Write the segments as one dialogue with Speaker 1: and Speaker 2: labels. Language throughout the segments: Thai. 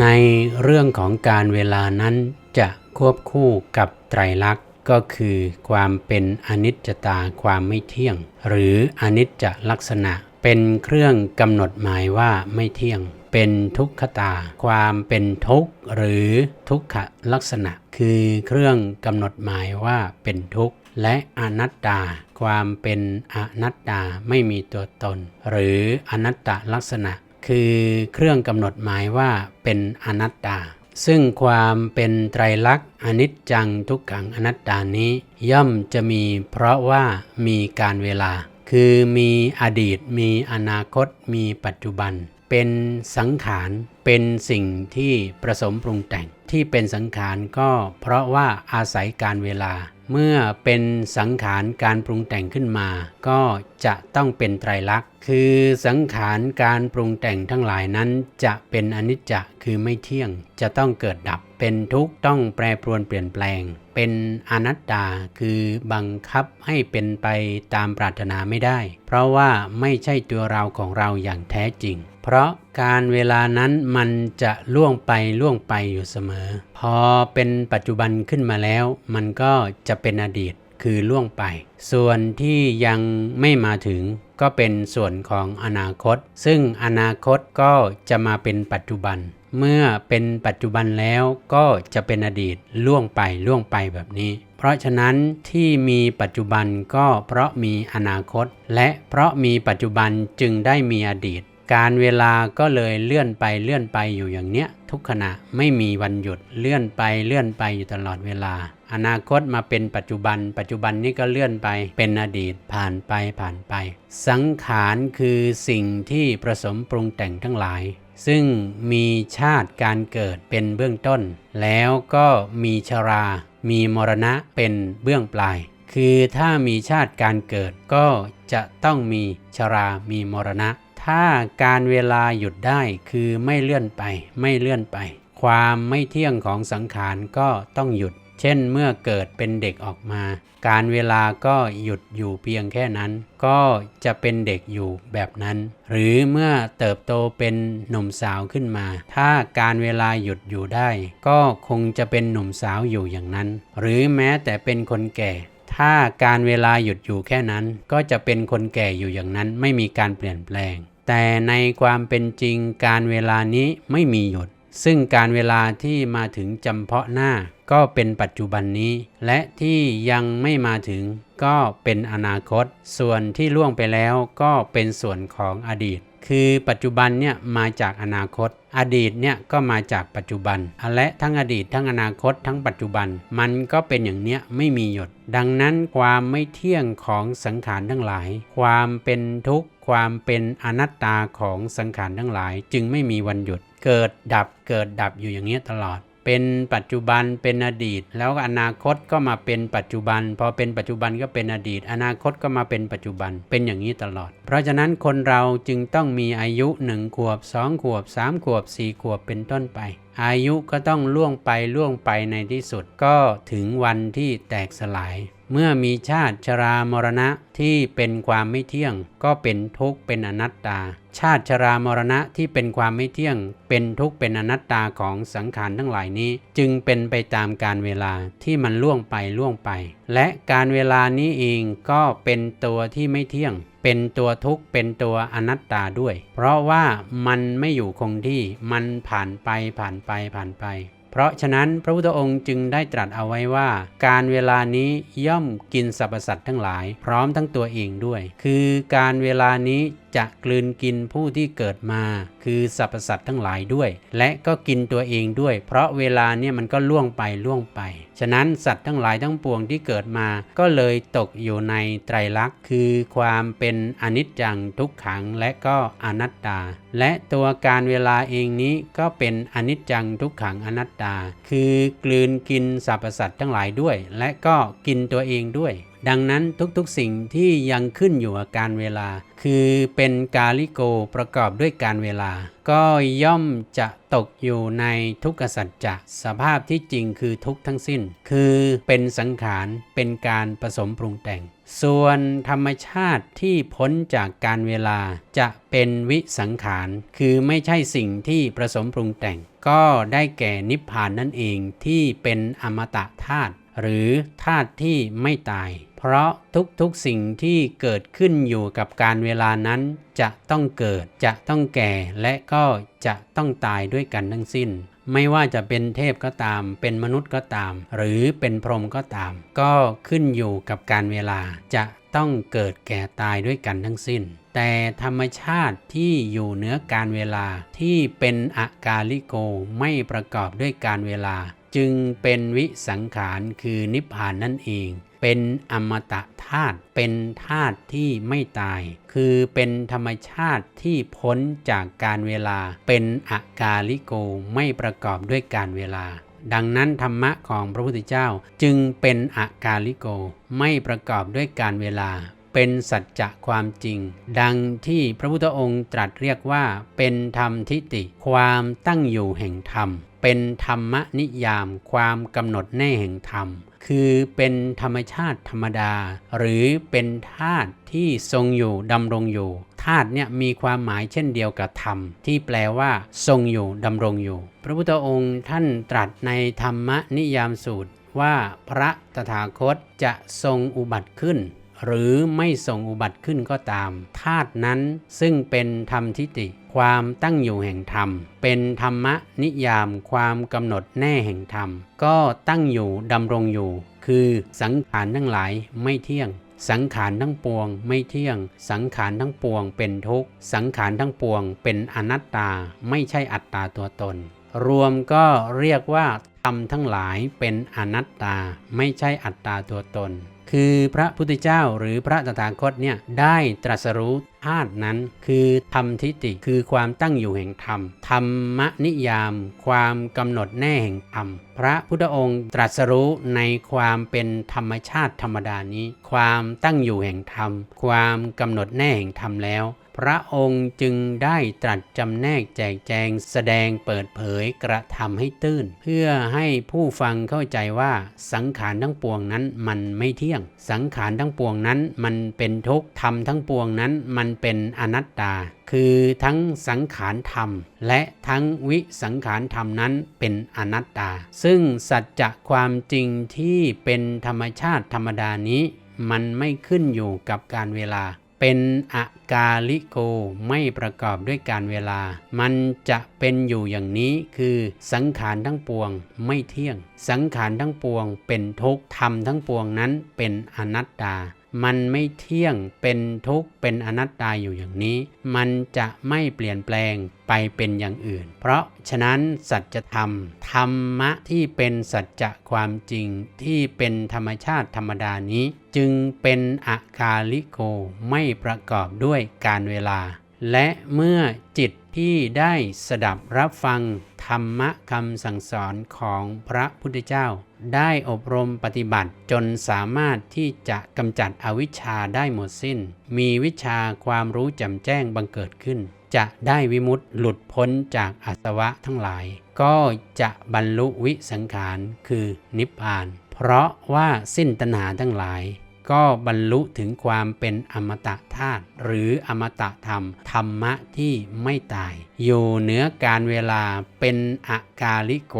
Speaker 1: ในเรื่องของการเวลานั้นจะควบคู่กับไตรลักษณ์ก็คือความเป็นอนิจจตาความไม่เที่ยง หรืออนิจจลักษณะ เป็นเครื่องกำหนดหมายว่าไม่เที่ยง เป็นทุกขตา ความเป็นทุกข์หรือทุกขลักษณะ คือเครื่องกำหนดหมายว่าเป็นทุกข์และอนัตตา ความเป็นอนัตตาไม่มีตัวตน หรืออนัตตลักษณะ คือเครื่องกำหนดหมายว่าเป็นอนัตตา ซึ่งความเป็นไตรลักษณ์อนิจจังทุกขังอนัตตานี้ ย่อมจะมีเพราะว่ามีการเวลา คือมีอดีต มีอนาคต มีปัจจุบัน เป็นสังขารเป็นสิ่งที่ประสมปรุงแต่งที่เป็นสังขารก็เพราะว่าอาศัยการเวลา เมื่อเป็นสังขารการปรุงแต่งขึ้นมา ก็จะต้องเป็นไตรลักษณ์ คือสังขารการปรุงแต่งทั้งหลายนั้นจะเป็นอนิจจะคือไม่เที่ยง จะต้องเกิดดับ เป็นทุกข์ต้องแปรปรวนเปลี่ยนแปลง เป็นอนัตตาคือบังคับให้เป็นไปตามปรารถนาไม่ได้ เพราะว่าไม่ใช่ตัวเราของเราอย่างแท้จริง เพราะการเวลานั้นมันจะล่วงไปล่วงไปอยู่เสมอ พอเป็นปัจจุบันขึ้นมาแล้ว มันก็จะเป็นอดีตคือล่วงไป ส่วนที่ยังไม่มาถึงก็เป็นส่วนของอนาคต ซึ่งอนาคตก็จะมาเป็นปัจจุบัน เมื่อเป็นปัจจุบันแล้วก็จะเป็นอดีตล่วงไปล่วงไปแบบนี้ เพราะฉะนั้นที่มีปัจจุบันก็เพราะมีอนาคต และเพราะมีปัจจุบันจึงได้มีอดีต การเวลาก็เลยเลื่อนไปเลื่อนไปอยู่อย่างเนี้ย ทุกขณะไม่มีวันหยุดเลื่อนไปเลื่อนไปอยู่ตลอดเวลา อนาคตมาเป็นปัจจุบัน ปัจจุบันนี้ก็เลื่อนไปเป็นอดีตผ่านไปผ่านไป สังขารคือสิ่งที่ประสมปรุงแต่งทั้งหลาย ซึ่งมีชาติการเกิดเป็นเบื้องต้น แล้วก็มีชรา มีมรณะเป็นเบื้องปลาย คือถ้ามีชาติการเกิดก็จะต้องมีชรา มีมรณะ ถ้าการเวลาหยุดได้คือไม่เลื่อนไป ไม่เลื่อนไป ความไม่เที่ยงของสังขารก็ต้องหยุด เช่นเมื่อเกิดเป็นเด็กออกมา การเวลาก็หยุดอยู่เพียงแค่นั้น ก็จะเป็นเด็กอยู่แบบนั้น หรือเมื่อเติบโตเป็นหนุ่มสาวขึ้นมา ถ้าการเวลาหยุดอยู่ได้ ก็คงจะเป็นหนุ่มสาวอยู่อย่างนั้น หรือแม้แต่เป็นคนแก่ ถ้าการเวลาหยุดอยู่แค่นั้น ก็จะเป็นคนแก่อยู่อย่างนั้นไม่มีการเปลี่ยนแปลง แต่ในความเป็นจริงการเวลานี้ไม่มีหยุด ซึ่งการเวลาที่มาถึงจำเพาะหน้า ก็เป็นปัจจุบันนี้ และที่ยังไม่มาถึงก็เป็นอนาคต ส่วนที่ล่วงไปแล้วก็เป็นส่วนของอดีต คือปัจจุบันเนี่ยมาจากอนาคต อดีตเนี่ยก็มาจากปัจจุบัน และทั้งอดีตทั้งอนาคตทั้งปัจจุบัน มันก็เป็นอย่างเนี้ยไม่มีหยุดดังนั้นความไม่เที่ยงของสังขารทั้งหลาย ความเป็นทุกข์ความเป็นอนัตตาของสังขารทั้งหลาย จึงไม่มีวันหยุด เกิดดับเกิดดับอยู่อย่างเนี้ยตลอด เป็นปัจจุบันเป็นอดีต แล้วอนาคตก็มาเป็นปัจจุบัน พอเป็นปัจจุบันก็เป็นอดีต อนาคตก็มาเป็นปัจจุบันเป็นอย่างนี้ตลอด เพราะฉะนั้นคนเราจึงต้องมีอายุหนึ่งขวบสองขวบสามขวบสี่ขวบเป็นต้นไป อายุก็ต้องล่วงไปล่วงไปในที่สุดก็ถึงวันที่แตกสลาย เมื่อมีชาติชรามรณะที่เป็นความไม่เที่ยง ก็เป็นทุกข์เป็นอนัตตา ชาติชรามรณะที่เป็นความไม่เที่ยง เป็นทุกข์เป็นอนัตตาของสังขารทั้งหลายนี้ จึงเป็นไปตามการเวลาที่มันล่วงไปล่วงไป และการเวลานี้เองก็เป็นตัวที่ไม่เที่ยง เป็นตัวทุกข์เป็นตัวอนัตตาด้วย เพราะว่ามันไม่อยู่คงที่มันผ่านไปผ่านไปผ่านไป ราะฉะนั้นพระพุทธองค์จึงได้ตรัสเอาไว้ว่า การเวลานี้ย่อมกินสรรพสัตว์ทั้งหลาย พร้อมทั้งตัวเองด้วย คือการเวลานี้ จะกลืนกินผู้ที่เกิดมา คือสรรพสัตว์ทั้งหลายด้วย และก็กินตัวเองด้วย เพราะเวลาเนี่ยมันก็ล่วงไปล่วงไป ฉะนั้นสัตว์ทั้งหลายทั้งปวงที่เกิดมา ก็เลยตกอยู่ในไตรลักษณ์ คือความเป็นอนิจจังทุกขังและก็อนัตตา และตัวการเวลาเองนี้ก็เป็นอนิจจังทุกขังอนัตตา คือกลืนกินสรรพสัตว์ทั้งหลายด้วย และก็กินตัวเองด้วย ดังนั้นทุกๆสิ่งที่ยังขึ้นอยู่กับการเวลา คือเป็นกาลิโกประกอบด้วยการเวลา ก็ย่อมจะตกอยู่ในทุกขสัจจะสภาพที่จริงคือทุกทั้งสิ้น คือเป็นสังขารเป็นการผสมปรุงแต่ง ส่วนธรรมชาติที่พ้นจากการเวลาจะเป็นวิสังขาร คือไม่ใช่สิ่งที่ประสมปรุงแต่ง ก็ได้แก่นิพพานนั่นเองที่เป็นอมตะธาตุ หรือธาตุที่ไม่ตาย เพราะทุกๆสิ่งที่เกิดขึ้นอยู่กับการเวลานั้น จะต้องเกิดจะต้องแก่และก็จะต้องตายด้วยกันทั้งสิ้น ไม่ว่าจะเป็นเทพก็ตาม เป็นมนุษย์ก็ตาม หรือเป็นพรหมก็ตาม ก็ขึ้นอยู่กับการเวลาจะต้องเกิดแก่ตายด้วยกันทั้งสิ้น แต่ธรรมชาติที่อยู่เหนือการเวลาที่เป็นอากาลิโกไม่ประกอบด้วยการเวลา จึงเป็นวิสังขารคือนิพพานนั่นเอง เป็นอมตะธาตุเป็นธาตุที่ไม่ตาย คือเป็นธรรมชาติที่พ้นจากการเวลา เป็นอากาลิโกไม่ประกอบด้วยการเวลา ดังนั้นธรรมะของพระพุทธเจ้าจึงเป็นอากาลิโกไม่ประกอบด้วยการเวลาเป็นสัจจะความจริง ดังที่พระพุทธองค์ตรัสเรียกว่าเป็นธรรมทิฏฐิความตั้งอยู่แห่งธรรม เป็นธรรมนิยามความกำหนดแน่แห่งธรรม คือเป็นธรรมชาติธรรมดา หรือเป็นธาตุที่ทรงอยู่ดำรงอยู่ธาตุเนี่ยมีความหมายเช่นเดียวกับธรรม ที่แปลว่า ทรงอยู่ดำรงอยู่ พระพุทธองค์ท่านตรัสในธรรมนิยามสูตรว่าพระตถาคตจะทรงอุบัติขึ้น หรือไม่ส่งอุบัติขึ้นก็ตามธาตุนั้นซึ่งเป็นธรรมทิฏฐิความตั้งอยู่แห่งธรรม เป็นธรรมะนิยามความกำหนดแน่แห่งธรรม ก็ตั้งอยู่ดำรงอยู่ คือสังขารทั้งหลายไม่เที่ยง สังขารทั้งปวงไม่เที่ยง สังขารทั้งปวงเป็นทุกข์สังขารทั้งปวงเป็นอนัตตาไม่ใช่อัตตาตัวตน รวมก็เรียกว่าธรรมทั้งหลายเป็นอนัตตาไม่ใช่อัตตาตัวตน คือพระพุทธเจ้าหรือพระตถาคตเนี่ยได้ตรัสรู้ธาตุนั้น คือธรรมทิฏฐิคือความตั้งอยู่แห่งธรรม ธรรมนิยาม ความกำหนดแน่แห่งธรรม พระพุทธองค์ตรัสรู้ในความเป็นธรรมชาติธรรมดานี้ ความตั้งอยู่แห่งธรรม ความกำหนดแน่แห่งธรรมแล้ว พระองค์จึงได้ตรัสจำแนกแจกแจงแสดงเปิดเผยกระทำให้ตื้น เพื่อให้ผู้ฟังเข้าใจว่าสังขารทั้งปวงนั้นมันไม่เที่ยง สังขารทั้งปวงนั้นมันเป็นทุกข์ธรรมทั้งปวงนั้นมันเป็นอนัตตา คือทั้งสังขารธรรม และทั้งวิสังขารธรรมนั้นเป็นอนัตตา ซึ่งสัจจะความจริงที่เป็นธรรมชาติธรรมดานี้ มันไม่ขึ้นอยู่กับการเวลา เป็นอากาลิโกไม่ประกอบด้วยการเวลา มันจะเป็นอยู่อย่างนี้คือสังขารทั้งปวงไม่เที่ยง สังขารทั้งปวงเป็นทุกข์ธรรมทั้งปวงนั้นเป็นอนัตตา มันไม่เที่ยงเป็นทุกข์เป็นอนัตตาอยู่อย่างนี้ มันจะไม่เปลี่ยนแปลงไปเป็นอย่างอื่น เพราะฉะนั้นสัจธรรม ธรรมะที่เป็นสัจจะความจริงที่เป็นธรรมชาติธรรมดานี้ จึงเป็นอากาลิโกไม่ประกอบด้วยการเวลา และเมื่อจิตที่ได้สดับรับฟังธรรมะคำสั่งสอนของพระพุทธเจ้า ได้อบรมปฏิบัติจนสามารถที่จะกำจัดอวิชชาได้หมดสิ้น มีวิชาความรู้แจ่มแจ้งบังเกิดขึ้น จะได้วิมุตต์หลุดพ้นจากอาสวะทั้งหลาย ก็จะบรรลุวิสังขารคือนิพพาน เพราะว่าสิ้นตัณหาทั้งหลาย ก็บรรลุถึงความเป็นอมตะธาตุหรืออมตะธรรม ธรรมะที่ไม่ตาย อยู่เหนือการเวลาเป็นอากาลิโก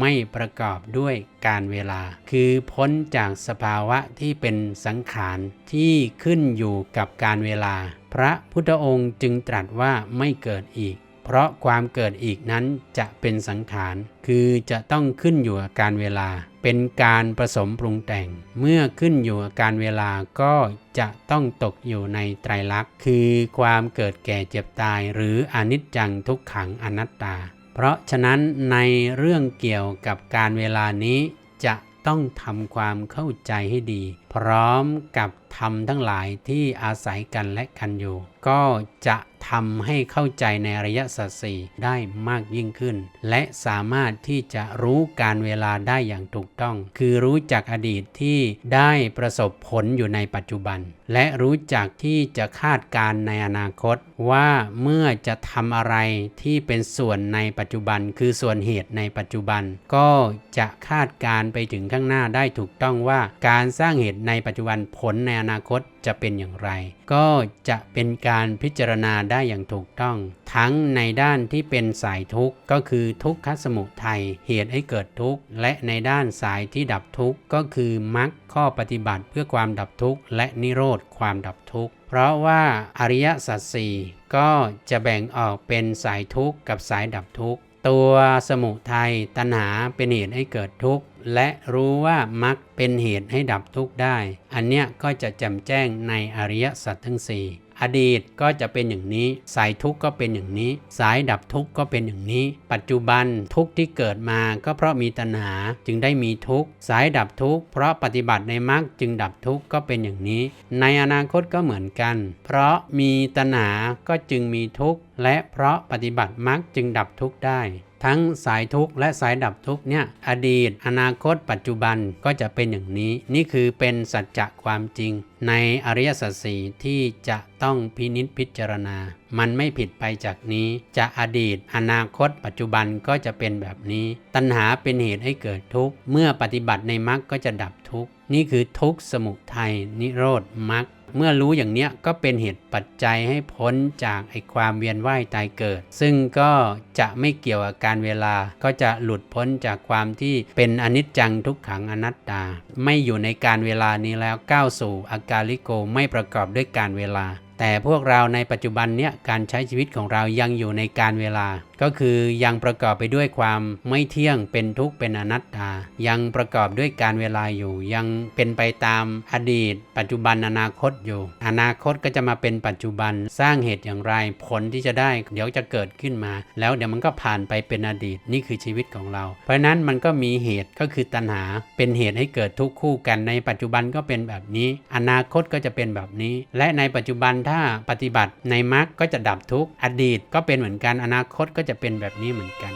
Speaker 1: ไม่ประกอบด้วยการเวลา คือพ้นจากสภาวะที่เป็นสังขารที่ขึ้นอยู่กับการเวลา พระพุทธองค์จึงตรัสว่าไม่เกิดอีก ราะความเกิดอีกนั้นจะเป็นสังขาร คือจะต้องขึ้นอยู่กับการเวลา เป็นการผสมปรุงแต่ง เมื่อขึ้นอยู่กับการเวลาก็จะต้องตกอยู่ในไตรลักษณ์ คือความเกิดแก่เจ็บตาย หรืออนิจจังทุกขังอนัตตา เพราะฉะนั้นในเรื่องเกี่ยวกับการเวลานี้จะต้องทำความเข้าใจให้ดี พร้อมกับธรรมทั้งหลายที่อาศัยกันและกันอยู่ ก็จะทำให้เข้าใจในอริยสัจสี่ได้มากยิ่งขึ้น และสามารถที่จะรู้การเวลาได้อย่างถูกต้อง คือรู้จักอดีตที่ได้ประสบผลอยู่ในปัจจุบัน และรู้จักที่จะคาดการในอนาคต ว่าเมื่อจะทำอะไรที่เป็นส่วนในปัจจุบัน คือส่วนเหตุในปัจจุบัน ก็จะคาดการไปถึงข้างหน้าได้ถูกต้องว่าการสร้างเหตุในปัจจุบันผลในอนาคตจะเป็นอย่างไร ก็จะเป็นการพิจารณาได้อย่างถูกต้อง ทั้งในด้านที่เป็นสายทุกข์ก็คือทุกขสมุทัยเหตุให้เกิดทุกข์และในด้านสายที่ดับทุกข์ก็คือมรรคข้อปฏิบัติเพื่อความดับทุกข์และนิโรธความดับทุกข์เพราะว่าอริยสัจสี่ก็จะแบ่งออกเป็นสายทุกข์กับสายดับทุกข์ ตัวสมุทัยตัณหาเป็นเหตุให้เกิดทุกข์ และรู้ว่ามรรคเป็นเหตุให้ดับทุกข์ได้ อันเนี้ยก็จะแจ่มแจ้งในอริยสัจทั้งสี่ อดีตก็จะเป็นอย่างนี้ สายทุกข์ก็เป็นอย่างนี้ สายดับทุกข์ก็เป็นอย่างนี้ ปัจจุบันทุกข์ที่เกิดมาก็เพราะมีตัณหาจึงได้มีทุกข์ สายดับทุกข์เพราะปฏิบัติในมรรคจึงดับทุกข์ก็เป็นอย่างนี้ ในอนาคตก็เหมือนกัน เพราะมีตัณหาก็จึงมีทุกข์และเพราะปฏิบัติมรรคจึงดับทุกข์ได้ ทั้งสายทุกข์และสายดับทุกข์เนี่ยอดีต อนาคต ปัจจุบันก็จะเป็นอย่างนี้ นี่คือเป็นสัจจะความจริง ในอริยสัจสี่ที่จะต้องพินิจพิจารณา มันไม่ผิดไปจากนี้ จะอดีต อนาคต ปัจจุบันก็จะเป็นแบบนี้ ตัณหาเป็นเหตุให้เกิดทุกข์ เมื่อปฏิบัติในมรรคก็จะดับทุกข์ นี่คือทุกข์สมุทัยนิโรธมรรค เมื่อรู้อย่างเนี้ยก็เป็นเหตุปัจจัยให้พ้นจากไอความเวียนว่ายตายเกิด ซึ่งก็จะไม่เกี่ยวกับการเวลา ก็จะหลุดพ้นจากความที่เป็นอนิจจังทุกขังอนัตตา ไม่อยู่ในการเวลานี้แล้วก้าวสู่อากาลิโกไม่ประกอบด้วยการเวลา แต่พวกเราในปัจจุบันเนี้ยการใช้ชีวิตของเรายังอยู่ในการเวลาก็คือยังประกอบไปด้วยความไม่เที่ยงเป็นทุกข์เป็นอนัตตา ยังประกอบด้วยการเวลาอยู่ ยังเป็นไปตามอดีต ปัจจุบันอนาคตอยู่ อนาคตก็จะมาเป็นปัจจุบันสร้างเหตุอย่างไรผลที่จะได้ เดี๋ยวจะเกิดขึ้นมา แล้วเดี๋ยวมันก็ผ่านไปเป็นอดีตนี่คือชีวิตของเรา เพราะฉะนั้นมันก็มีเหตุก็คือตัณหา เป็นเหตุให้เกิดทุกข์คู่กันในปัจจุบันก็เป็นแบบนี้ อนาคตก็จะเป็นแบบนี้ และในปัจจุบันถ้าปฏิบัติในมรรคก็จะดับทุกข์อดีตก็เป็นเหมือนกันอนาคตก็จะจะเป็นแบบนี้เหมือนกัน